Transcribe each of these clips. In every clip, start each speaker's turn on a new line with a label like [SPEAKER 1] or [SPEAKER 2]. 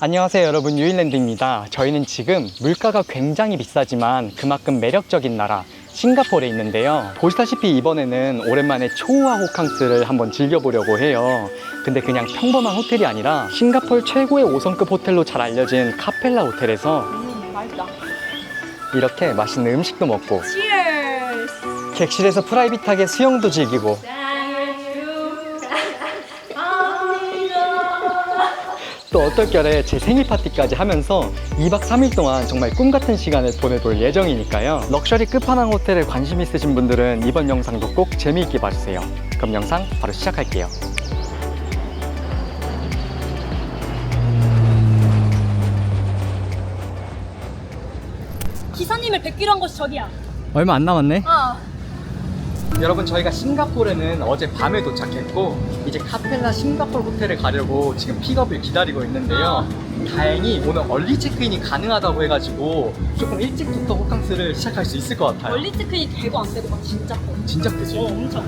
[SPEAKER 1] 안녕하세요 여러분. 유일랜드입니다. 저희는 지금 물가가 굉장히 비싸지만 그만큼 매력적인 나라 싱가포르에 있는데요. 보시다시피 이번에는 오랜만에 초호화 호캉스를 한번 즐겨보려고 해요. 근데 그냥 평범한 호텔이 아니라 싱가포르 최고의 5성급 호텔로 잘 알려진 카펠라 호텔에서
[SPEAKER 2] 음, 맛있다.
[SPEAKER 1] 이렇게 맛있는 음식도 먹고
[SPEAKER 2] Cheers!
[SPEAKER 1] 객실에서 프라이빗하게 수영도 즐기고 또 어떨결에 제 생일 파티까지 하면서 2박 3일 동안 정말 꿈 같은 시간을 보내볼 예정이니까요. 럭셔리 끝판왕 호텔에 관심 있으신 분들은 이번 영상도 꼭 재미있게 봐주세요. 그럼 영상 바로 시작할게요.
[SPEAKER 2] 기사님을 뵙기로 한 곳이 저기야.
[SPEAKER 1] 얼마 안 남았네.
[SPEAKER 2] 아,
[SPEAKER 1] 여러분 저희가 싱가포르는 어제 밤에 도착했고 이제 카펠라 싱가포르 호텔에 가려고 지금 픽업을 기다리고 있는데요. 다행히 오늘 얼리 체크인이 가능하다고 해가지고 조금 일찍부터 호캉스를 시작할 수 있을 것 같아요.
[SPEAKER 2] 원리 체크인이 되고 안 되고 막 진짜 커.
[SPEAKER 1] 진짜 크지?
[SPEAKER 2] 어, 엄청.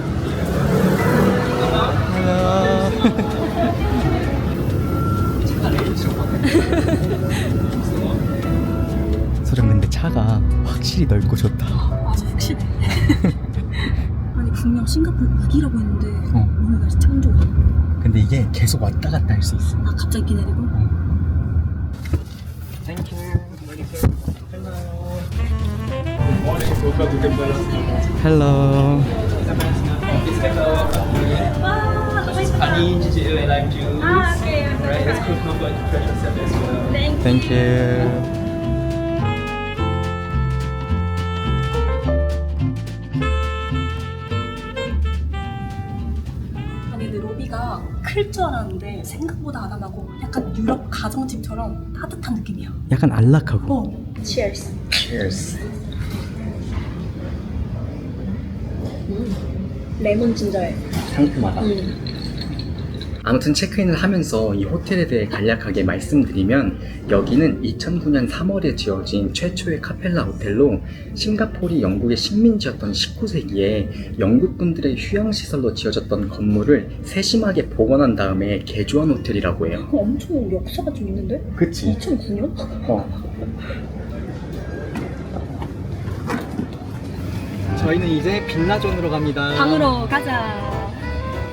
[SPEAKER 1] 소정 근데 차가 확실히 넓고 좋다.
[SPEAKER 2] 맞아, 확실히. 분명 싱가포르 6이라고 했는데,
[SPEAKER 1] 어.
[SPEAKER 2] 오늘 날씨 참 좋아.
[SPEAKER 1] 근데 이게 계속 왔다 갔다 할 수 있어.
[SPEAKER 2] 아, 갑자기 비 내리고?
[SPEAKER 1] Thank you. Hello.
[SPEAKER 2] 와,
[SPEAKER 3] juice.
[SPEAKER 2] 아.
[SPEAKER 3] Right, that's.
[SPEAKER 2] 땡큐.
[SPEAKER 1] Thank you.
[SPEAKER 2] 클 줄 알았는데, 생각보다 아담하고, 약간 유럽 가정집처럼 따뜻한 느낌이야.
[SPEAKER 1] 약간 안락하고.
[SPEAKER 2] 어. Cheers.
[SPEAKER 1] Cheers.
[SPEAKER 2] 레몬 진저에.
[SPEAKER 1] 상큼하다.
[SPEAKER 2] 음.
[SPEAKER 1] 아무튼 체크인을 하면서 이 호텔에 대해 간략하게 말씀드리면 여기는 2009년 3월에 지어진 최초의 카펠라 호텔로 싱가포르이 영국의 식민지였던 19세기에 영국분들의 휴양시설로 지어졌던 건물을 세심하게 복원한 다음에 개조한 호텔이라고 해요.
[SPEAKER 2] 그거 엄청 역사가 좀 있는데?
[SPEAKER 1] 그치?
[SPEAKER 2] 2009년?
[SPEAKER 1] 어. 저희는 이제 빌라존으로 갑니다.
[SPEAKER 2] 방으로 가자.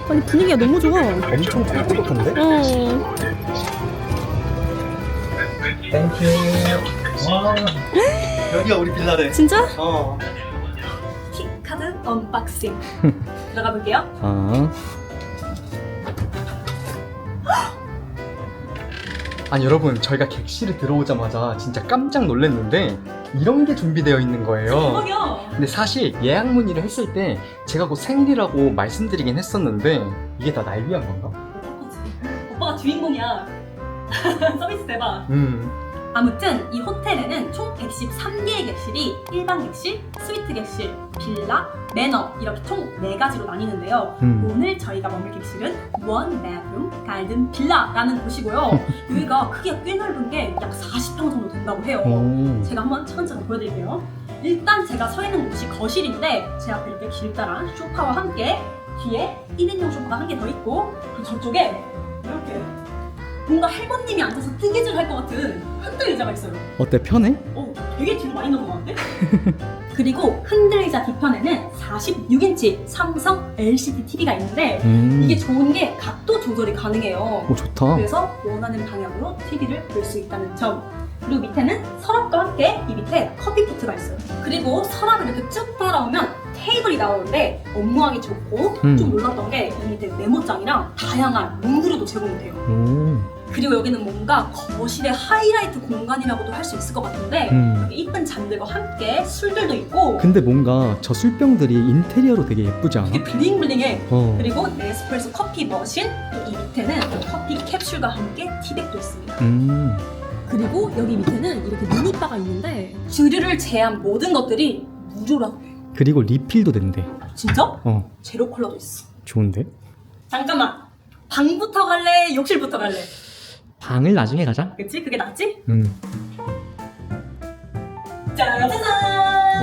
[SPEAKER 2] 아니 분위기가 너무 좋아.
[SPEAKER 1] 엄청 촉촉한데?
[SPEAKER 2] 어.
[SPEAKER 1] 땡큐. 와. 여기가 우리 빌라래.
[SPEAKER 2] 진짜?
[SPEAKER 1] 어.
[SPEAKER 2] 키 카드 언박싱. 들어가 볼게요.
[SPEAKER 1] 아. 아니 여러분 저희가 객실에 들어오자마자 진짜 깜짝 놀랐는데 이런 게 준비되어 있는 거예요.
[SPEAKER 2] 대박이야.
[SPEAKER 1] 근데 사실 예약 문의를 했을 때 제가 곧 생일이라고 말씀드리긴 했었는데 이게 다 날 위한 건가?
[SPEAKER 2] 오빠가 주인공이야. 서비스 대박.
[SPEAKER 1] 음.
[SPEAKER 2] 아무튼 이 호텔에는 총 113개의 객실이 일반 객실, 스위트 객실, 빌라, 매너 이렇게 총 4가지로 나뉘는데요.
[SPEAKER 1] 음.
[SPEAKER 2] 오늘 저희가 머물 객실은 원 베드룸 갈든 빌라라는 곳이고요. 여기가 크기가 꽤 넓은 게 약 40평 정도 된다고 해요.
[SPEAKER 1] 오.
[SPEAKER 2] 제가 한번 차근차근 보여드릴게요. 일단 제가 서 있는 곳이 거실인데 제 앞에 이렇게 길다란 소파와 함께 뒤에 1인용 소파가 한 개 더 있고 그리고 저쪽에 이렇게 뭔가 할머님이 앉아서 뜨개질 할 것 같은 흔들 의자가 있어요.
[SPEAKER 1] 어때 편해?
[SPEAKER 2] 어, 되게 뒤로 많이 넘어가는데? 그리고 흔들 의자 뒤편에는 46인치 삼성 LCD TV가 있는데
[SPEAKER 1] 음.
[SPEAKER 2] 이게 좋은 게 각도 조절이 가능해요.
[SPEAKER 1] 오 좋다.
[SPEAKER 2] 그래서 원하는 방향으로 TV를 볼 수 있다는 점. 그리고 밑에는 서랍과 함께 이 밑에 커피 포트가 있어요. 그리고 서랍을 이렇게 쭉 따라오면 테이블이 나오는데 업무하기 좋고
[SPEAKER 1] 음.
[SPEAKER 2] 좀 놀랐던 게 이 밑에 메모장이랑 다양한 문구류도 제공이 돼요.
[SPEAKER 1] 오.
[SPEAKER 2] 그리고 여기는 뭔가 거실의 하이라이트 공간이라고도 할 수 있을 것 같은데
[SPEAKER 1] 음.
[SPEAKER 2] 이쁜 잔들과 함께 술들도 있고
[SPEAKER 1] 근데 뭔가 저 술병들이 인테리어로 되게 예쁘지 않아?
[SPEAKER 2] 되게 블링블링해.
[SPEAKER 1] 어.
[SPEAKER 2] 그리고 네스프레소 커피 머신 또 이 밑에는 커피 캡슐과 함께 티백도 있습니다.
[SPEAKER 1] 음.
[SPEAKER 2] 그리고 여기 밑에는 이렇게 미니바가 있는데 주류를 제한 모든 것들이 무료라고.
[SPEAKER 1] 그리고 리필도 된대.
[SPEAKER 2] 진짜?
[SPEAKER 1] 어.
[SPEAKER 2] 제로 콜라도 있어.
[SPEAKER 1] 좋은데?
[SPEAKER 2] 잠깐만. 방부터 갈래? 욕실부터 갈래?
[SPEAKER 1] 방을 나중에 가자.
[SPEAKER 2] 그치? 그게 낫지?
[SPEAKER 1] 음.
[SPEAKER 2] 짜자잔!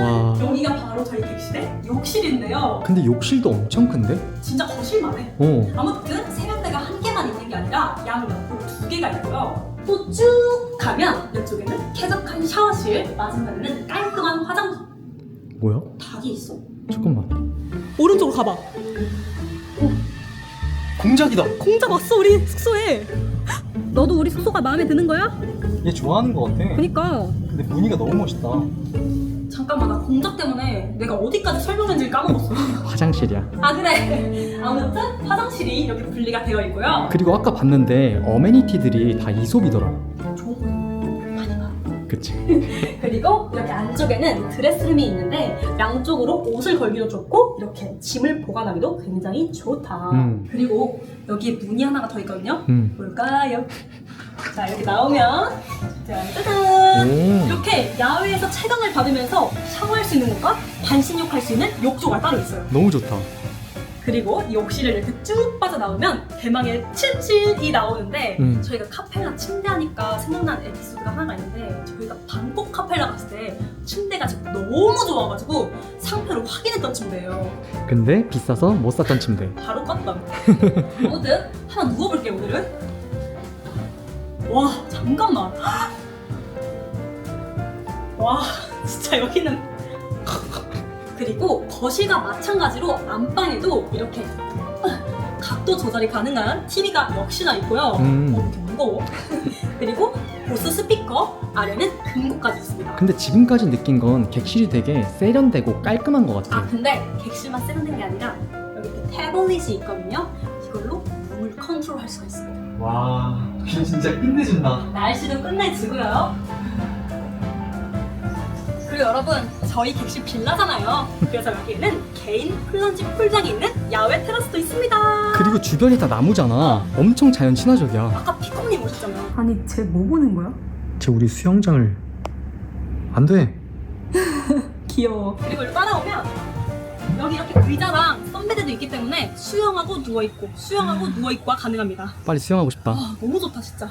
[SPEAKER 1] 와.
[SPEAKER 2] 여기가 바로 저희 객실의 욕실인데요.
[SPEAKER 1] 근데 욕실도 엄청 큰데?
[SPEAKER 2] 진짜 거실만 해.
[SPEAKER 1] 어.
[SPEAKER 2] 아무튼 세면대가 한 개만 있는 게 아니라 양 옆으로 두 개가 있고요. 또 쭉 가면 이쪽에는 쾌적한 샤워실, 맞은편에는 깔끔한 화장실.
[SPEAKER 1] 뭐야?
[SPEAKER 2] 닭이 있어.
[SPEAKER 1] 잠깐만.
[SPEAKER 2] 오른쪽으로 가봐.
[SPEAKER 1] 공작이다.
[SPEAKER 2] 공작 왔어 우리 숙소에. 너도 우리 숙소가 마음에 드는 거야?
[SPEAKER 1] 얘 좋아하는 것 같아.
[SPEAKER 2] 그니까.
[SPEAKER 1] 근데 무늬가 너무 멋있다.
[SPEAKER 2] 잠깐만 나 공작 때문에 내가 어디까지 설명했는지 까먹었어.
[SPEAKER 1] 화장실이야.
[SPEAKER 2] 아 그래. 아무튼 화장실이 이렇게 분리가 되어 있고요.
[SPEAKER 1] 그리고 아까 봤는데 어메니티들이 다 이솝이더라. 그치?
[SPEAKER 2] 그리고 이렇게 안쪽에는 드레스룸이 있는데 양쪽으로 옷을 걸기도 좋고 이렇게 짐을 보관하기도 굉장히 좋다.
[SPEAKER 1] 음.
[SPEAKER 2] 그리고 여기에 문이 하나가 더 있거든요.
[SPEAKER 1] 음.
[SPEAKER 2] 뭘까요? 자 이렇게 나오면 짜잔
[SPEAKER 1] 오.
[SPEAKER 2] 이렇게 야외에서 채광을 받으면서 샤워할 수 있는 곳과 반신욕할 수 있는 욕조가 따로 있어요.
[SPEAKER 1] 너무 좋다.
[SPEAKER 2] 그리고 이 욕실을 이렇게 쭉 빠져나오면 대망의 침실이 나오는데
[SPEAKER 1] 음.
[SPEAKER 2] 저희가 카펠라 침대 하니까 생각난 에피소드가 하나가 있는데 저희가 방콕 카펠라 갔을 때 침대가 지금 너무 좋아가지고 상표를 확인했던 침대예요.
[SPEAKER 1] 근데 비싸서 못 샀던 침대.
[SPEAKER 2] 바로 껐던. 아무튼 한번 누워볼게요 오늘은. 와 잠깐만. 와 진짜 여기는. 그리고 거실과 마찬가지로 안방에도 이렇게 각도 조절이 가능한 TV가 역시나 있고요.
[SPEAKER 1] 음.
[SPEAKER 2] 어, 이렇게 무거워. 그리고 보스 스피커, 아래는 금고까지 있습니다.
[SPEAKER 1] 근데 지금까지 느낀 건 객실이 되게 세련되고 깔끔한 것 같아.
[SPEAKER 2] 아 근데 객실만 세련된 게 아니라 여기 태블릿이 있거든요. 이걸로 물 컨트롤 할 수가 있습니다.
[SPEAKER 1] 와, 진짜 끝내준다.
[SPEAKER 2] 날씨도 끝내주고요. 그리고 여러분 저희 객실 빌라잖아요. 그래서 여기에는 개인 플런지 풀장이 있는 야외 테라스도 있습니다.
[SPEAKER 1] 그리고 주변이 다 나무잖아. 엄청 자연 친화적이야.
[SPEAKER 2] 아까 피코님 오셨잖아요.
[SPEAKER 4] 아니 쟤 뭐 보는 거야?
[SPEAKER 1] 쟤 우리 수영장을 안 돼.
[SPEAKER 4] 귀여워.
[SPEAKER 2] 그리고 여기 따라오면 여기 이렇게 의자랑 선베드도 있기 때문에 수영하고 누워있고 수영하고 누워있고가 가능합니다.
[SPEAKER 1] 빨리 수영하고 싶다.
[SPEAKER 2] 아 너무 좋다 진짜.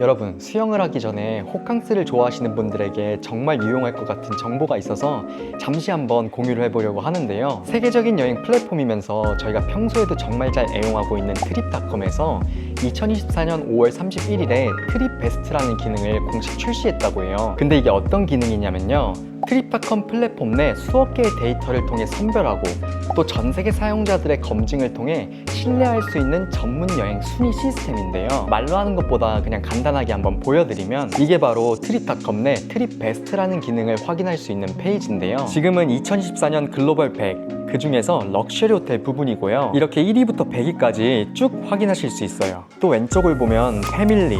[SPEAKER 1] 여러분 수영을 하기 전에 호캉스를 좋아하시는 분들에게 정말 유용할 것 같은 정보가 있어서 잠시 한번 공유를 해보려고 하는데요. 세계적인 여행 플랫폼이면서 저희가 평소에도 정말 잘 애용하고 있는 트립닷컴에서 2024년 5월 31일에 트립 베스트라는 기능을 공식 출시했다고 해요. 근데 이게 어떤 기능이냐면요 트립닷컴 플랫폼 내 수억 개의 데이터를 통해 선별하고 또 전 세계 사용자들의 검증을 통해 신뢰할 수 있는 전문 여행 순위 시스템인데요. 말로 하는 것보다 그냥 간단하게 한번 보여드리면 이게 바로 트립닷컴 내 트립 베스트라는 기능을 확인할 수 있는 페이지인데요. 지금은 2024년 글로벌 100, 그 중에서 럭셔리 호텔 부분이고요. 이렇게 1위부터 100위까지 쭉 확인하실 수 있어요. 또 왼쪽을 보면 패밀리,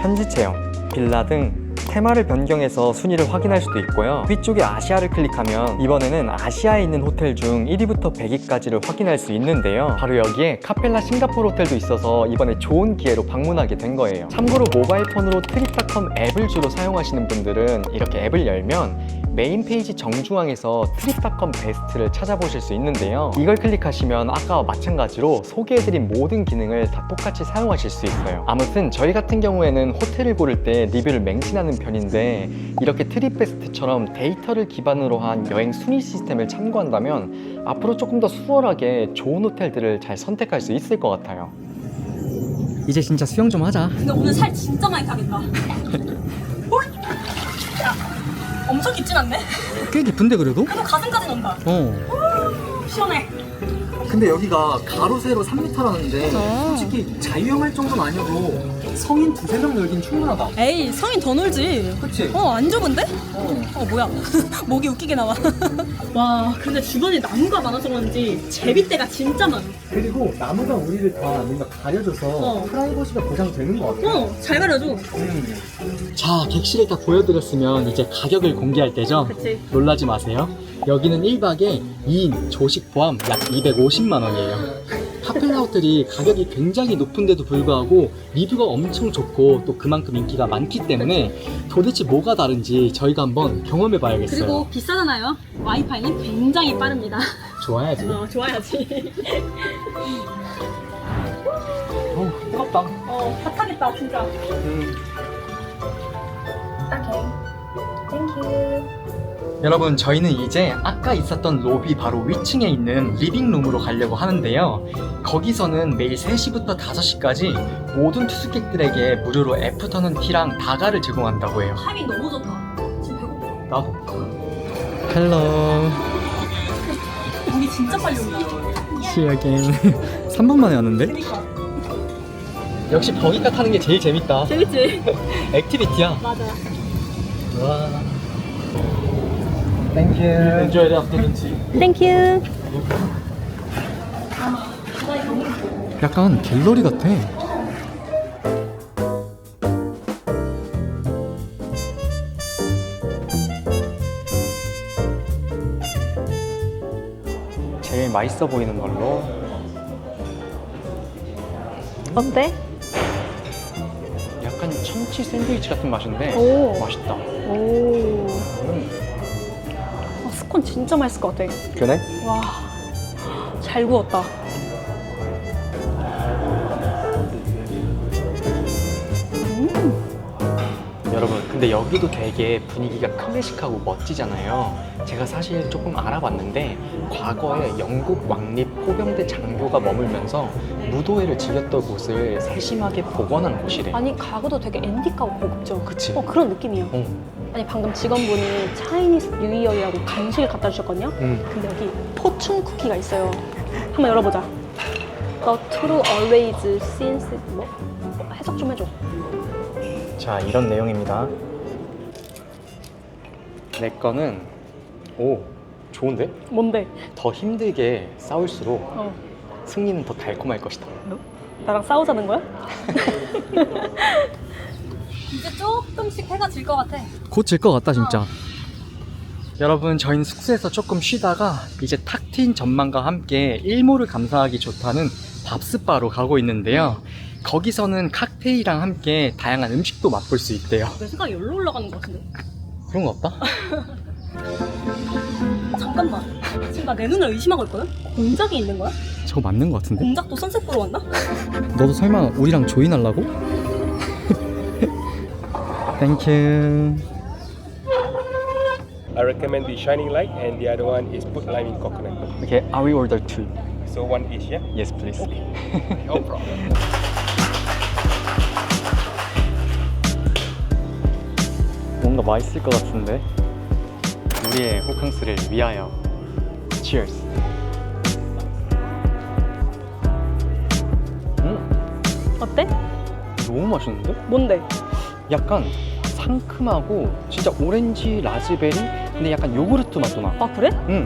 [SPEAKER 1] 현지 체험, 빌라 등 테마를 변경해서 순위를 확인할 수도 있고요. 위쪽에 아시아를 클릭하면 이번에는 아시아에 있는 호텔 중 1위부터 100위까지를 확인할 수 있는데요. 바로 여기에 카펠라 싱가포르 호텔도 있어서 이번에 좋은 기회로 방문하게 된 거예요. 참고로 모바일 폰으로 트립닷컴 앱을 주로 사용하시는 분들은 이렇게 앱을 열면 메인 페이지 정중앙에서 트립닷컴 베스트를 찾아보실 수 있는데요. 이걸 클릭하시면 아까와 마찬가지로 소개해드린 모든 기능을 다 똑같이 사용하실 수 있어요. 아무튼 저희 같은 경우에는 호텔을 고를 때 리뷰를 맹신하는 편인데 이렇게 트립 베스트처럼 데이터를 기반으로 한 여행 순위 시스템을 참고한다면 앞으로 조금 더 수월하게 좋은 호텔들을 잘 선택할 수 있을 것 같아요. 이제 진짜 수영 좀 하자.
[SPEAKER 2] 근데 오늘 살 진짜 많이 타겠다. 엄청 깊진 않네?
[SPEAKER 1] 꽤 깊은데 그래도?
[SPEAKER 2] 그래도 가슴까지 온다.
[SPEAKER 1] 어.
[SPEAKER 2] 시원해.
[SPEAKER 1] 근데 여기가 가로 세로 3m라는데
[SPEAKER 2] 어.
[SPEAKER 1] 솔직히 자유형할 정도는 아니어도 성인 두세 명 놀긴 충분하다.
[SPEAKER 2] 에이, 성인 더 놀지.
[SPEAKER 1] 그치?
[SPEAKER 2] 어, 안 좁은데?
[SPEAKER 1] 어.
[SPEAKER 2] 어, 뭐야. 목이 웃기게 나와. 와, 근데 주변에 나무가 많아서 그런지 제비떼가 진짜 많아.
[SPEAKER 1] 그리고 나무가 우리를 다 뭔가 가려줘서
[SPEAKER 2] 어.
[SPEAKER 1] 프라이버시가 보장되는 것 같아.
[SPEAKER 2] 어, 잘 가려줘.
[SPEAKER 1] 자, 객실을 다 보여드렸으면 이제 가격을 공개할 때죠.
[SPEAKER 2] 그치.
[SPEAKER 1] 놀라지 마세요. 여기는 1박에 2인 조식 포함 약 250만 원이에요. 카펠라 호텔이 가격이 굉장히 높은데도 불구하고 리뷰가 엄청 좋고 또 그만큼 인기가 많기 때문에 도대체 뭐가 다른지 저희가 한번 경험해 봐야겠어요.
[SPEAKER 2] 그리고 비싸잖아요. 와이파이는 굉장히 빠릅니다.
[SPEAKER 1] 좋아야지.
[SPEAKER 2] 어, 좋아야지.
[SPEAKER 1] 어, 부럽다.
[SPEAKER 2] 어, 핫하겠다, 진짜.
[SPEAKER 1] 음.
[SPEAKER 4] 오케이.
[SPEAKER 1] 여러분 저희는 이제 아까 있었던 로비 바로 위층에 있는 리빙룸으로 가려고 하는데요 거기서는 매일 3시부터 5시까지 모든 투숙객들에게 무료로 애프터눈 티랑 다가를 제공한다고 해요
[SPEAKER 2] 타이밍 너무 좋다. 지금 배고파.
[SPEAKER 1] 나도 헬로
[SPEAKER 2] 우리 진짜 빨리 온다.
[SPEAKER 1] Again 3분 만에 왔는데?
[SPEAKER 2] 그니까.
[SPEAKER 1] 역시 버기가 타는 게 제일 재밌다
[SPEAKER 2] 재밌지?
[SPEAKER 1] 액티비티야
[SPEAKER 2] 맞아.
[SPEAKER 1] 와 땡큐
[SPEAKER 3] Enjoy the afternoon tea.
[SPEAKER 2] 땡큐.
[SPEAKER 1] 약간 갤러리 같아 제일 맛있어 보이는 걸로
[SPEAKER 2] 어때?
[SPEAKER 1] 약간 참치 샌드위치 같은 맛인데
[SPEAKER 2] 오.
[SPEAKER 1] 맛있다
[SPEAKER 2] 오. 아, 스콘 진짜 맛있을 것 같아.
[SPEAKER 1] 그래?
[SPEAKER 2] 와. 잘 구웠다.
[SPEAKER 1] 여러분 근데 여기도 되게 분위기가 클래식하고 멋지잖아요 제가 사실 조금 알아봤는데 과거에 영국 왕립 포병대 장교가 머물면서 무도회를 즐겼던 곳을 세심하게 복원한 곳이래
[SPEAKER 2] 아니 가구도 되게 앤틱하고 고급져.
[SPEAKER 1] 그치?
[SPEAKER 2] 어 그런 느낌이야.
[SPEAKER 1] 어.
[SPEAKER 2] 아니 방금 직원분이 차이니스 뉴이어라고 간식을 갖다 주셨거든요.
[SPEAKER 1] 응.
[SPEAKER 2] 근데 여기 포춘 쿠키가 있어요. 한번 열어보자. The true always since 뭐 해석 좀 해줘.
[SPEAKER 1] 자 이런 내용입니다 내 거는 오 좋은데?
[SPEAKER 2] 뭔데?
[SPEAKER 1] 더 힘들게 싸울수록
[SPEAKER 2] 어.
[SPEAKER 1] 승리는 더 달콤할 것이다
[SPEAKER 2] 나랑 싸우자는 거야? 이제 조금씩 해가 질 것 같아.
[SPEAKER 1] 곧 질 것 같다 진짜 여러분 저희는 숙소에서 조금 쉬다가 이제 탁 트인 전망과 함께 일몰을 감상하기 좋다는 밥스바로 가고 있는데요 거기서는 칵테일이랑 함께 다양한 음식도 맛볼 수 있대요
[SPEAKER 2] 내 생각에 열로 올라가는 것 같은데.
[SPEAKER 1] 그런 거 없다?
[SPEAKER 2] 잠깐만. 지금 나 내 눈을 의심하고 있거든? 공작이 있는 거야?
[SPEAKER 1] 저거 맞는 거 같은데?
[SPEAKER 2] 공작도 선셋 보러 왔나?
[SPEAKER 1] 너도 설마 우리랑 조인하려고? 땡큐
[SPEAKER 5] I recommend the shining light, and the other one is put lime in coconut.
[SPEAKER 1] Okay, I will order two
[SPEAKER 5] So one each, yeah.
[SPEAKER 1] Yes please
[SPEAKER 5] No problem.
[SPEAKER 1] 뭔가 맛있을 것 같은데 우리의 호캉스를 위하여 Cheers 음
[SPEAKER 2] 어때?
[SPEAKER 1] 너무 맛있는데?
[SPEAKER 2] 뭔데?
[SPEAKER 1] 약간 상큼하고 진짜 오렌지 라즈베리 근데 약간 요구르트 맛도 나
[SPEAKER 2] 아 그래?
[SPEAKER 1] 응.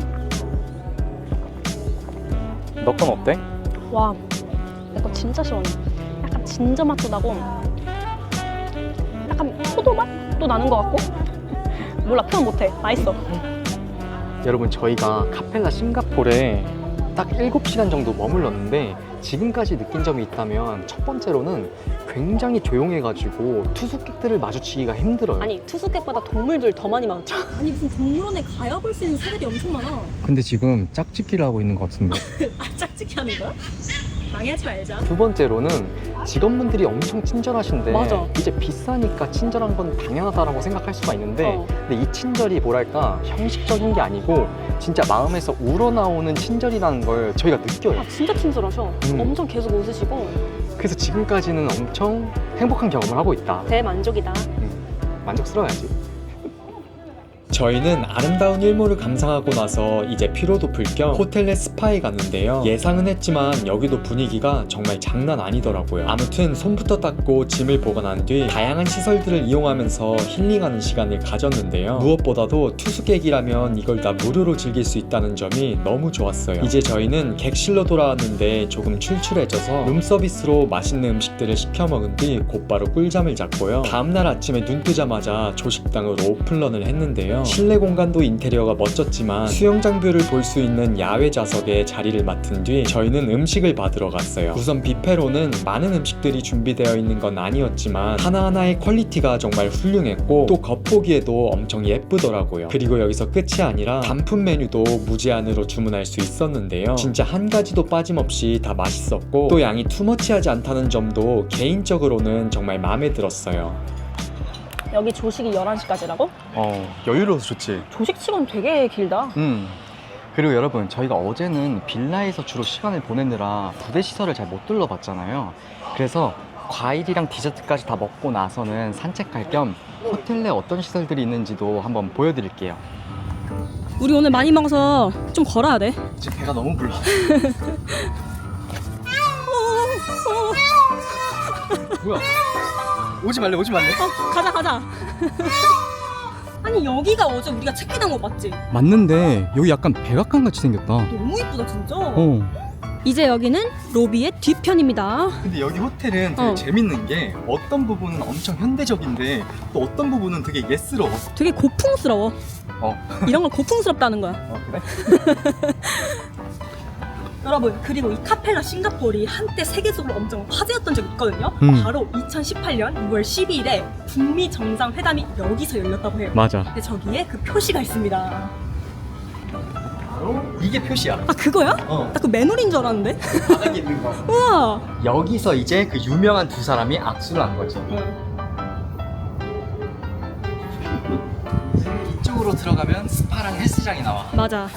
[SPEAKER 1] 너건 어때?
[SPEAKER 2] 와, 내거 진짜 시원해. 약간 진저 맛도 나고, 약간 포도 맛도 나는 것 같고. 몰라, 표현 못해. 맛있어.
[SPEAKER 1] 여러분 저희가 카펠라 싱가포르에 딱 7시간 정도 머물렀는데 지금까지 느낀 점이 있다면 첫 번째로는 굉장히 조용해가지고 투숙객들을 마주치기가 힘들어요
[SPEAKER 2] 아니, 투숙객보다 동물들 더 많이 많죠. 아니, 무슨 동물원에 가야 볼 수 있는 새들이 엄청 많아.
[SPEAKER 1] 근데 지금 짝짓기를 하고 있는 것 같은데
[SPEAKER 2] 아, 짝짓기 하는 거야? 방해하지 말자.
[SPEAKER 1] 두 번째로는 직원분들이 엄청 친절하신데
[SPEAKER 2] 맞아.
[SPEAKER 1] 이제 비싸니까 친절한 건 당연하다라고 생각할 수가 있는데
[SPEAKER 2] 어.
[SPEAKER 1] 근데 이 친절이 뭐랄까 형식적인 게 아니고 진짜 마음에서 우러나오는 친절이라는 걸 저희가 느껴요
[SPEAKER 2] 아, 진짜 친절하셔.
[SPEAKER 1] 음.
[SPEAKER 2] 엄청 계속 웃으시고,
[SPEAKER 1] 그래서 지금까지는 엄청 행복한 경험을 하고 있다
[SPEAKER 2] 대만족이다.
[SPEAKER 1] 만족스러워야지 저희는 아름다운 일몰을 감상하고 나서 이제 피로도 풀 겸 호텔 내 스파에 갔는데요. 예상은 했지만 여기도 분위기가 정말 장난 아니더라고요. 아무튼 손부터 닦고 짐을 보관한 뒤 다양한 시설들을 이용하면서 힐링하는 시간을 가졌는데요. 무엇보다도 투숙객이라면 이걸 다 무료로 즐길 수 있다는 점이 너무 좋았어요. 이제 저희는 객실로 돌아왔는데 조금 출출해져서 룸서비스로 맛있는 음식들을 시켜 먹은 뒤 곧바로 꿀잠을 잤고요. 다음날 아침에 눈 뜨자마자 조식당으로 오픈런을 했는데요. 실내 공간도 인테리어가 멋졌지만 수영장 뷰를 볼 수 있는 야외 좌석에 자리를 맡은 뒤 저희는 음식을 받으러 갔어요. 우선 뷔페로는 많은 음식들이 준비되어 있는 건 아니었지만 하나하나의 퀄리티가 정말 훌륭했고 또 겉보기에도 엄청 예쁘더라고요. 그리고 여기서 끝이 아니라 단품 메뉴도 무제한으로 주문할 수 있었는데요. 진짜 한 가지도 빠짐없이 다 맛있었고 또 양이 투머치하지 않다는 점도 개인적으로는 정말 마음에 들었어요.
[SPEAKER 2] 여기 조식이 11시까지라고?
[SPEAKER 1] 어, 여유로워서 좋지.
[SPEAKER 2] 조식 시간 되게 길다.
[SPEAKER 1] 음. 그리고 여러분, 저희가 어제는 빌라에서 주로 시간을 보내느라 부대 시설을 잘 못 둘러봤잖아요. 그래서 과일이랑 디저트까지 다 먹고 나서는 산책할 겸 호텔 내 어떤 시설들이 있는지도 한번 보여드릴게요.
[SPEAKER 2] 우리 오늘 많이 먹어서 좀 걸어야 돼.
[SPEAKER 1] 지금 배가 너무 불러. 뭐야? 오지 말래, 오지 말래.
[SPEAKER 2] 어, 가자, 가자. 아니, 여기가 어제 우리가 체크인한 거 맞지?
[SPEAKER 1] 맞는데 여기 약간 백악관 같이 생겼다.
[SPEAKER 2] 너무 이쁘다, 진짜.
[SPEAKER 1] 어.
[SPEAKER 2] 이제 여기는 로비의 뒤편입니다.
[SPEAKER 1] 근데 여기 호텔은 되게
[SPEAKER 2] 어.
[SPEAKER 1] 재밌는 게 어떤 부분은 엄청 현대적인데 또 어떤 부분은 되게 예스러워.
[SPEAKER 2] 되게 고풍스러워.
[SPEAKER 1] 어.
[SPEAKER 2] 이런 걸 고풍스럽다는 거야.
[SPEAKER 1] 어 그래?
[SPEAKER 2] 여러분, 그리고 이 카펠라 싱가포르이 한때 세계적으로 엄청 화제였던 적이 있거든요.
[SPEAKER 1] 음.
[SPEAKER 2] 바로 2018년 6월 12일에 북미 정상회담이 여기서 열렸다고 해요.
[SPEAKER 1] 맞아.
[SPEAKER 2] 근데 저기에 그 표시가 있습니다.
[SPEAKER 1] 이게 표시야.
[SPEAKER 2] 아, 그거야?
[SPEAKER 1] 어.
[SPEAKER 2] 나 그 맨홀인 줄 알았는데?
[SPEAKER 1] 바닥에 있는 거.
[SPEAKER 2] 우와!
[SPEAKER 1] 여기서 이제 그 유명한 두 사람이 악수를 한 거지. 이쪽으로 들어가면 스파랑 헬스장이 나와.
[SPEAKER 2] 맞아.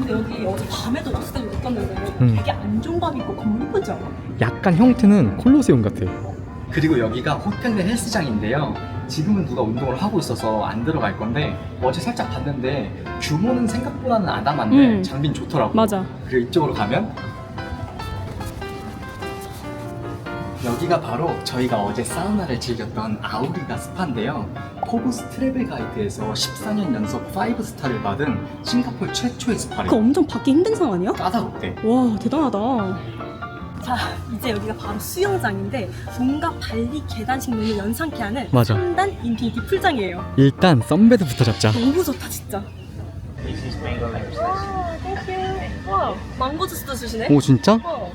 [SPEAKER 2] 근데 여기 어제 밤에도 왔을 때 느꼈는데
[SPEAKER 1] 음.
[SPEAKER 2] 되게 안정감 있고 건물 예쁘지 않아?
[SPEAKER 1] 약간 형태는 콜로세움 같아. 그리고 여기가 호텔 내 헬스장인데요. 지금은 누가 운동을 하고 있어서 안 들어갈 건데 어제 살짝 봤는데 규모는 생각보다는 아담한데
[SPEAKER 2] 음.
[SPEAKER 1] 장비는 좋더라고.
[SPEAKER 2] 맞아.
[SPEAKER 1] 그리고 이쪽으로 가면 여기가 바로 저희가 어제 사우나를 즐겼던 아우리가 스파인데요. 포브스 트래블 가이드에서 14년 연속 5스타를 받은 싱가포르 최초의 스파래요.
[SPEAKER 2] 그거 엄청 받기 힘든 상 아니야?
[SPEAKER 1] 까다롭대.
[SPEAKER 2] 와 대단하다. 자 이제 여기가 바로 수영장인데 온갖 발리 계단식 눈을 연상케 하는
[SPEAKER 1] 맞아.
[SPEAKER 2] 3단 인피니티 풀장이에요.
[SPEAKER 1] 일단 썬베드부터 잡자.
[SPEAKER 2] 너무 좋다 진짜. 와 땡큐. 와 망고 주스도 주시네.
[SPEAKER 1] 오 진짜?
[SPEAKER 2] 어.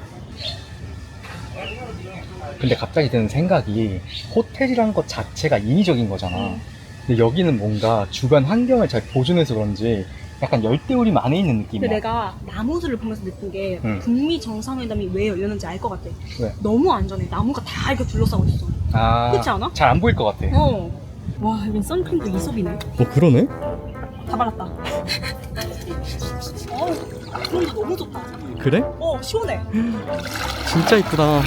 [SPEAKER 1] 근데 갑자기 드는 생각이 호텔이란 것 자체가 인위적인 거잖아. 근데 여기는 뭔가 주변 환경을 잘 보존해서 그런지 약간 열대우림 안에 있는
[SPEAKER 2] 근데
[SPEAKER 1] 느낌이야.
[SPEAKER 2] 내가 나무들을 보면서 느낀 게
[SPEAKER 1] 응.
[SPEAKER 2] 북미 정상회담이 왜 열렸는지 알 것 같아.
[SPEAKER 1] 왜?
[SPEAKER 2] 너무 안전해. 나무가 다 이렇게 둘러싸고 있어.
[SPEAKER 1] 아,
[SPEAKER 2] 그렇지 않아?
[SPEAKER 1] 잘 안 보일 것 같아.
[SPEAKER 2] 어. 와 여긴 선크림도 이솝이네.
[SPEAKER 1] 어 그러네?
[SPEAKER 2] 다 발랐다. 어우 분위기 너무 좋다.
[SPEAKER 1] 그래?
[SPEAKER 2] 어 시원해.
[SPEAKER 1] 진짜 이쁘다.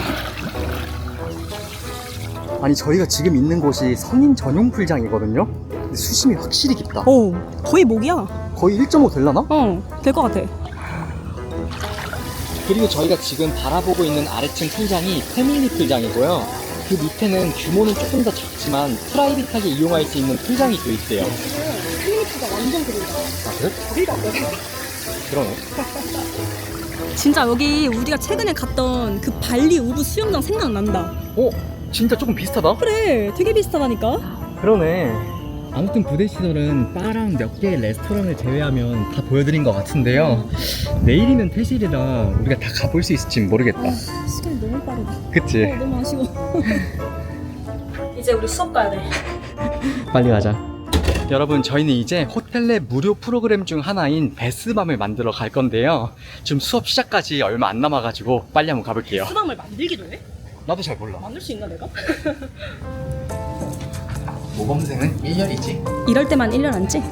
[SPEAKER 1] 아니 저희가 지금 있는 곳이 성인 전용 풀장이거든요. 근데 수심이 확실히 깊다.
[SPEAKER 2] 어 거의 목이야.
[SPEAKER 1] 거의 1.5 될라나?
[SPEAKER 2] 어 될 것 같아.
[SPEAKER 1] 그리고 저희가 지금 바라보고 있는 아래층 풀장이 패밀리 풀장이고요. 그 밑에는 규모는 조금 더 작지만 프라이빗하게 이용할 수 있는 풀장이 또 있대요.
[SPEAKER 2] 커뮤니티가 완전 그린다.
[SPEAKER 1] 아 그래?
[SPEAKER 2] 그래.
[SPEAKER 1] 그러네.
[SPEAKER 2] 진짜 여기 우리가 최근에 갔던 그 발리 우브 수영장 생각난다.
[SPEAKER 1] 어? 진짜 조금 비슷하다?
[SPEAKER 2] 그래 되게 비슷하다니까.
[SPEAKER 1] 그러네. 아무튼 부대 시설은 바랑 몇 개의 레스토랑을 제외하면 다 보여드린 것 같은데요. 내일이면 퇴실이라 우리가 다 가볼 수 있을지 모르겠다.
[SPEAKER 2] 시간이 너무 빠르다.
[SPEAKER 1] 그치?
[SPEAKER 2] 어, 너무 아쉬워. 이제 우리 수업 가야 돼.
[SPEAKER 1] 빨리 가자. 여러분, 저희는 이제 호텔 내 무료 프로그램 중 하나인 베스밤을 만들어 갈 건데요. 지금 수업 시작까지 얼마 안 남아가지고 빨리 한번 가볼게요.
[SPEAKER 2] 수박을 만들기도 해?
[SPEAKER 1] 나도 잘 몰라.
[SPEAKER 2] 만들 수 있나 내가?
[SPEAKER 1] 모범생은 1년이지.
[SPEAKER 2] 이럴 때만 1년 안지?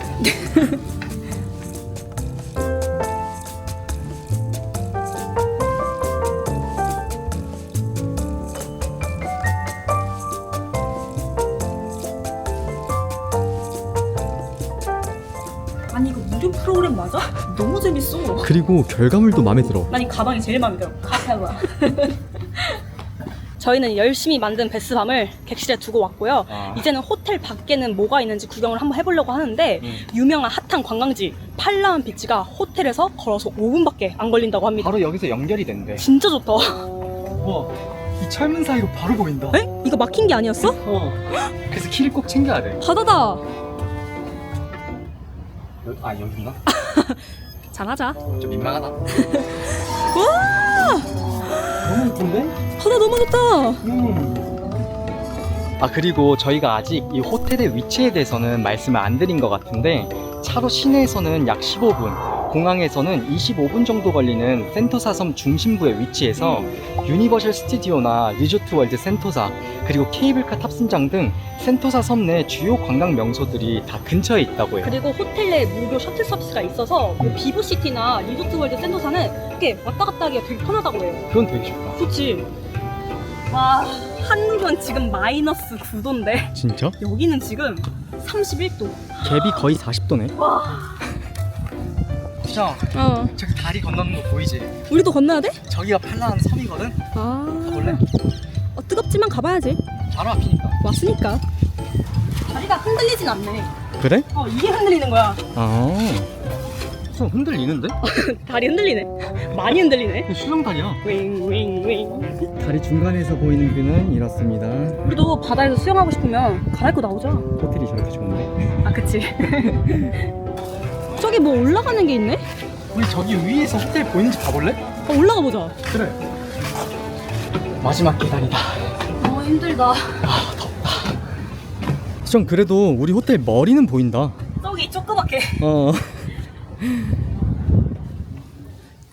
[SPEAKER 2] 아니 이거 무료 프로그램 맞아? 너무 재밌어.
[SPEAKER 1] 그리고 결과물도 마음에 들어.
[SPEAKER 2] 난 이 가방이 제일 마음에 들어. 카펠라. 저희는 열심히 만든 베스밤을 객실에 두고 왔고요.
[SPEAKER 1] 아.
[SPEAKER 2] 이제는 호텔 밖에는 뭐가 있는지 구경을 한번 해보려고 하는데
[SPEAKER 1] 음.
[SPEAKER 2] 유명한 핫한 관광지 팔라완 비치가 호텔에서 걸어서 5분밖에 안 걸린다고 합니다.
[SPEAKER 1] 바로 여기서 연결이 된대.
[SPEAKER 2] 진짜 좋다.
[SPEAKER 1] 와, 이 철문 사이로 바로 보인다.
[SPEAKER 2] 에? 이거 막힌 게 아니었어?
[SPEAKER 1] 어. 그래서 키를 꼭 챙겨야 돼.
[SPEAKER 2] 바다다.
[SPEAKER 1] 아, 여기인가?
[SPEAKER 2] 잘하자.
[SPEAKER 1] 좀 민망하다.
[SPEAKER 2] 와!
[SPEAKER 1] 너무 예쁜데?
[SPEAKER 2] 너무 좋다.
[SPEAKER 1] 아 그리고 저희가 아직 이 호텔의 위치에 대해서는 말씀을 안 드린 것 같은데 차로 시내에서는 약 15분 공항에서는 25분 정도 걸리는 센토사 섬 중심부에 위치해서 유니버셜 스튜디오나 리조트 월드 센토사 그리고 케이블카 탑승장 등 센토사 섬 내 주요 관광 명소들이 다 근처에 있다고 해요.
[SPEAKER 2] 그리고 호텔 내 무료 셔틀 서비스가 있어서 뭐 비보시티나 리조트 월드 센터사는 이렇게 왔다 갔다 하기가 되게 편하다고 해요.
[SPEAKER 1] 그건 되게 좋다.
[SPEAKER 2] 그치? 와, 한국은 지금 마이너스 9도인데
[SPEAKER 1] 진짜?
[SPEAKER 2] 여기는 지금 31도.
[SPEAKER 1] 갭이 거의 40도네.
[SPEAKER 2] 와.
[SPEAKER 1] 진짜
[SPEAKER 2] 어.
[SPEAKER 1] 저기 다리 건너는 거 보이지?
[SPEAKER 2] 우리도 건너야 돼?
[SPEAKER 1] 저기가 판라한 섬이거든.
[SPEAKER 2] 아.
[SPEAKER 1] 가볼래?
[SPEAKER 2] 어, 뜨겁지만 가봐야지.
[SPEAKER 1] 바로 앞이니까.
[SPEAKER 2] 왔으니까. 다리가 흔들리진 않네.
[SPEAKER 1] 그래?
[SPEAKER 2] 어, 이게 흔들리는 거야.
[SPEAKER 1] 아. 좀 흔들리는데?
[SPEAKER 2] 다리 흔들리네. 많이 흔들리네.
[SPEAKER 1] 수영 다리야.
[SPEAKER 2] 윙윙윙.
[SPEAKER 1] 다리 중간에서 보이는 뷰는 이렇습니다.
[SPEAKER 2] 우리도 바다에서 수영하고 싶으면 갈아입고 나오자.
[SPEAKER 1] 호텔이 저렇게 좋은데.
[SPEAKER 2] 아, 그치. 저기 뭐 올라가는 게 있네?
[SPEAKER 1] 우리 저기 위에서 호텔 보이는지 가볼래?
[SPEAKER 2] 어, 올라가 보자.
[SPEAKER 1] 그래. 마지막 계단이다.
[SPEAKER 2] 어, 힘들다.
[SPEAKER 1] 좀 그래도 우리 호텔 머리는 보인다.
[SPEAKER 2] 저기 조그맣게.
[SPEAKER 1] 어.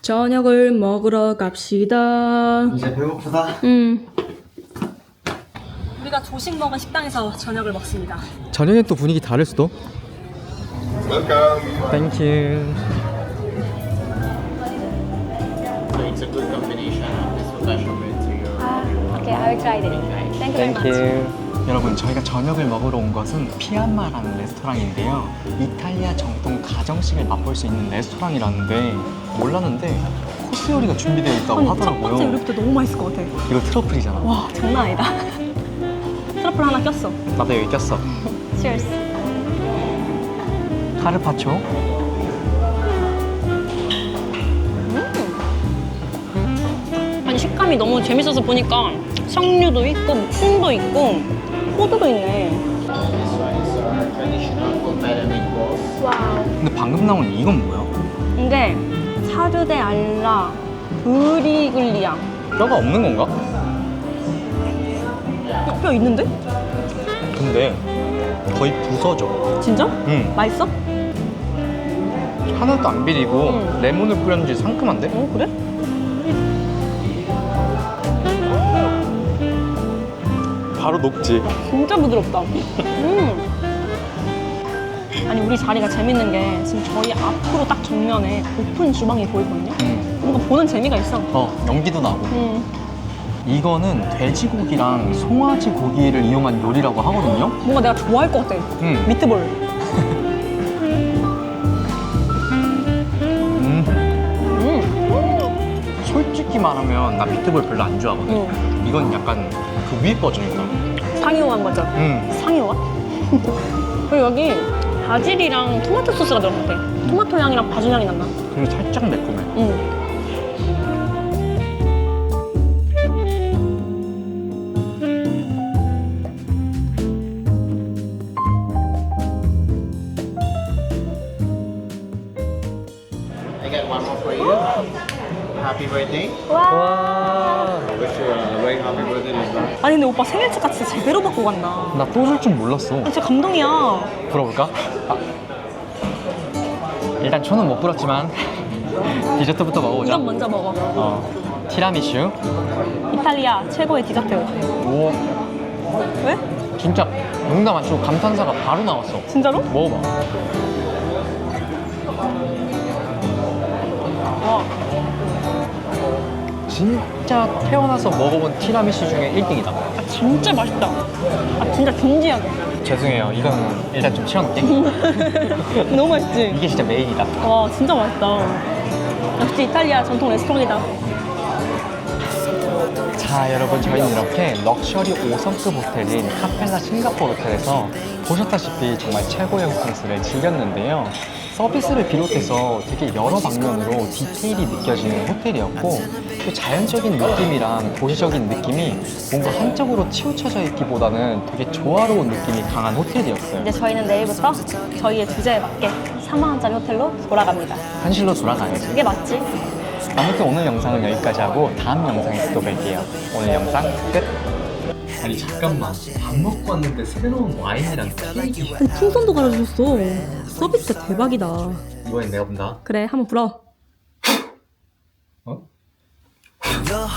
[SPEAKER 2] 저녁을 먹으러 갑시다.
[SPEAKER 1] 이제 배고프다.
[SPEAKER 2] 음. 우리가 조식 먹은 식당에서 저녁을 먹습니다.
[SPEAKER 1] 저녁엔 또 분위기 다를 수도. welcome. Thank you.
[SPEAKER 3] So it's a good combination of this special meal to your
[SPEAKER 6] Okay, I will try it. Thank you very much.
[SPEAKER 1] you. 여러분 저희가 저녁을 먹으러 온 것은 피안마라는 레스토랑인데요. 이탈리아 정통 가정식을 맛볼 수 있는 레스토랑이라는데 몰랐는데 코스 요리가 준비되어 있다고
[SPEAKER 2] 아니, 첫
[SPEAKER 1] 하더라고요.
[SPEAKER 2] 번째 요리부터 너무 맛있을 것 같아.
[SPEAKER 1] 이거 트러플이잖아.
[SPEAKER 2] 와, 장난 아니다. 트러플 하나 꼈어.
[SPEAKER 1] 나도 여기 꼈어.
[SPEAKER 6] Cheers.
[SPEAKER 1] 카르파초.
[SPEAKER 2] 아니, 식감이 너무 재밌어서 보니까 석류도 있고, 콩도 있고, 호두도 있네.
[SPEAKER 6] 와우.
[SPEAKER 1] 근데 방금 나온 이건 뭐야?
[SPEAKER 2] 이게 사르데 알라 브리글리앙.
[SPEAKER 1] 뼈가 없는 건가?
[SPEAKER 2] 어, 뼈 있는데?
[SPEAKER 1] 근데 거의 부서져.
[SPEAKER 2] 진짜?
[SPEAKER 1] 응.
[SPEAKER 2] 맛있어?
[SPEAKER 1] 하나도 안 비리고
[SPEAKER 2] 응.
[SPEAKER 1] 레몬을 뿌렸는지 상큼한데?
[SPEAKER 2] 어, 그래?
[SPEAKER 1] 바로 녹지.
[SPEAKER 2] 진짜 부드럽다. 음. 아니 우리 자리가 재밌는 게 지금 저희 앞으로 딱 정면에 오픈 주방이 보이거든요.
[SPEAKER 1] 응.
[SPEAKER 2] 뭔가 보는 재미가 있어.
[SPEAKER 1] 어, 연기도 나고.
[SPEAKER 2] 음.
[SPEAKER 1] 이거는 돼지고기랑 송아지 고기를 이용한 요리라고 하거든요.
[SPEAKER 2] 뭔가 내가 좋아할 것 같아.
[SPEAKER 1] 음.
[SPEAKER 2] 미트볼.
[SPEAKER 1] 음.
[SPEAKER 2] 음.
[SPEAKER 1] 솔직히 말하면 나 미트볼 별로 안 좋아하거든.
[SPEAKER 2] 음.
[SPEAKER 1] 이건 약간 그 위에 버전이다.
[SPEAKER 2] 상이오한 거죠.
[SPEAKER 1] 음.
[SPEAKER 2] 상이오한? 그리고 여기 바질이랑 토마토 소스가 같아. 토마토 향이랑 바질 향이 난다.
[SPEAKER 1] 그리고 살짝 매콤해.
[SPEAKER 2] 음. 받고 간다.
[SPEAKER 1] 나 또 줄 줄 몰랐어.
[SPEAKER 2] 아, 진짜 감동이야.
[SPEAKER 1] 불어볼까? 아. 일단 초는 못 불었지만 디저트부터 먹어보자.
[SPEAKER 2] 이건 먼저 먹어.
[SPEAKER 1] 어. 티라미슈.
[SPEAKER 2] 이탈리아 최고의 디저트.
[SPEAKER 1] 오.
[SPEAKER 2] 왜?
[SPEAKER 1] 진짜 농담 안 치고 감탄사가 바로 나왔어.
[SPEAKER 2] 진짜로?
[SPEAKER 1] 먹어봐.
[SPEAKER 2] 와.
[SPEAKER 1] 진짜 태어나서 먹어본 티라미슈 중에 1등이다.
[SPEAKER 2] 아, 진짜 맛있다. 아, 진짜 진지하게.
[SPEAKER 1] 죄송해요. 이거는 일단 좀 치워놓게.
[SPEAKER 2] 너무 맛있지?
[SPEAKER 1] 이게 진짜 메인이다.
[SPEAKER 2] 와, 진짜 맛있다. 역시 이탈리아 전통 레스토랑이다.
[SPEAKER 1] 자, 여러분 저희는 이렇게 럭셔리 5성급 호텔인 카펠라 싱가포르 호텔에서 보셨다시피 정말 최고의 호캉스를 즐겼는데요. 서비스를 비롯해서 되게 여러 방면으로 디테일이 느껴지는 호텔이었고 또 자연적인 느낌이랑 도시적인 느낌이 뭔가 한쪽으로 치우쳐져 있기보다는 되게 조화로운 느낌이 강한 호텔이었어요.
[SPEAKER 2] 이제 저희는 내일부터 저희의 주제에 맞게 3만 원짜리 호텔로 돌아갑니다.
[SPEAKER 1] 현실로 돌아가야지.
[SPEAKER 2] 그게 맞지?
[SPEAKER 1] 아무튼 오늘 영상은 여기까지 하고 다음 영상에서 또 뵐게요. 오늘 영상 끝. 아니 잠깐만 밥 먹고 왔는데 새로운 와인이랑 케이크
[SPEAKER 2] 풍선도 갈아주셨어. 서비스 대박이다.
[SPEAKER 1] 이 이번엔 내가 본다.
[SPEAKER 2] 그래 한번 불어.
[SPEAKER 7] Your